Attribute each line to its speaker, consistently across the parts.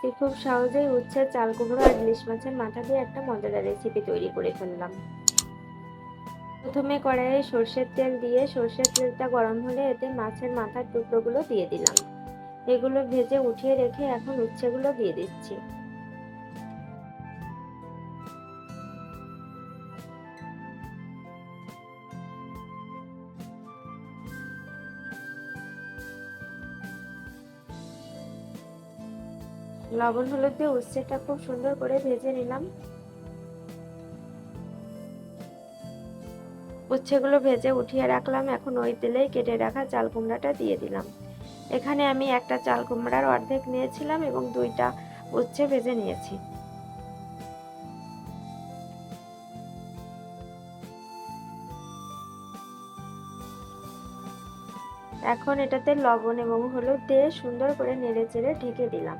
Speaker 1: আজকে খুব সহজেই উচ্ছে, চাল কুমড়ো আর ইলিশ মাছের মাথা দিয়ে একটা মজাদার রেসিপি তৈরি করে ফেললাম। প্রথমে কড়াইয়ে সর্ষের তেল দিয়ে, সর্ষের তেলটা গরম হলে এতে মাছের মাথার টুকরোগুলো দিয়ে দিলাম। এগুলো ভেজে উঠিয়ে রেখে এখন উচ্ছেগুলো দিয়ে দিচ্ছি। লবণ হলুদ দিয়ে উচ্ছেটা খুব সুন্দর করে ভেজে নিলাম। উচ্ছেগুলো ভেজে উঠিয়ে রাখলাম। এখন ওই তেলেই কেটে রাখা চাল কুমড়াটা দিয়ে দিলাম। এখানে আমি একটা চাল কুমড়ার অর্ধেক নিয়েছিলাম এবং দুইটা উচ্ছে ভেজে নিয়েছি। এখন এটাতে লবণ এবং হলুদ দিয়ে সুন্দর করে নেড়ে চেড়ে ঢেকে দিলাম।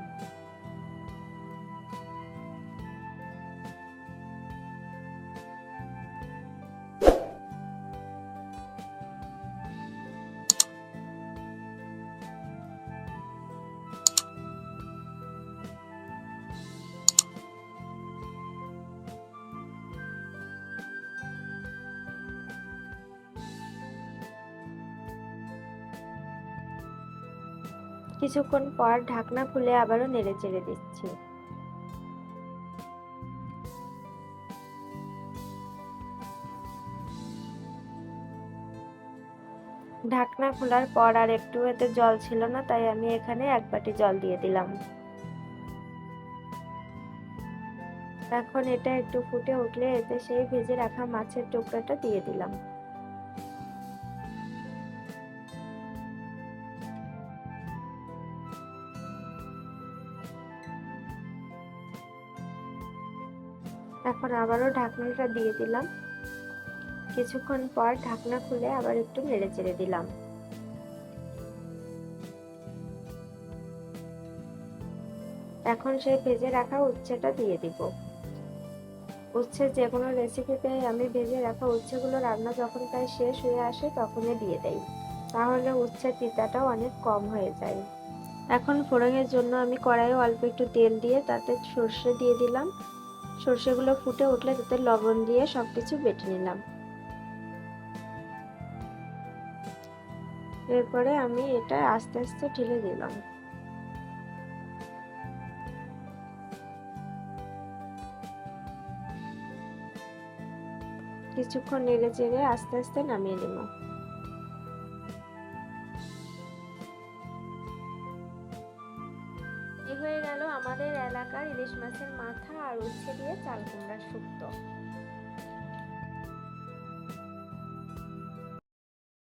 Speaker 1: কিছুক্ষণ পর ঢাকনা খুলে আবারও নেড়ে চেড়ে দিচ্ছি। ঢাকনা খোলার পর আর একটু এতে জল ছিল না, তাই আমি এখানে এক বাটি জল দিয়ে দিলাম। এখন এটা একটু ফুটে উঠলে এতে সেই ভেজে রাখা মাছের টুকরাটা দিয়ে দিলাম। এখন আবারও ঢাকনাটা দিয়ে দিলাম। কিছুক্ষণ পর ঢাকনা খুলে আবার একটু নেড়ে চেড়ে দিলাম। এখন সেই ভেজে রাখা উচ্ছেটা দিয়ে দিব। উচ্ছে যে কোনো রেসিপিতে আমি ভেজে রাখা উচ্ছেগুলো রান্না যখন প্রায় শেষ হয়ে আসে তখনই দিয়ে দেই। তাহলে উচ্ছের তিতাটাও অনেক কম হয়ে যায়। এখন ফোড়নের জন্য আমি কড়াইয়ে অল্প একটু তেল দিয়ে তাতে সর্ষে দিয়ে দিলাম। সর্ষেগুলো ফুটে উঠলে তাতে লবণ দিয়ে সবকিছু বেটে নিলাম। এরপরে আমি এটা আস্তে আস্তে ঢেলে দিলাম। কিছুক্ষণ নেড়ে চেড়ে আস্তে আস্তে নামিয়ে নিব। হয়ে গেল আমাদের এলাকার ইলিশ মাছের মাথা আর উচ্ছে দিয়ে চাল কুমড়ার শুক্তো।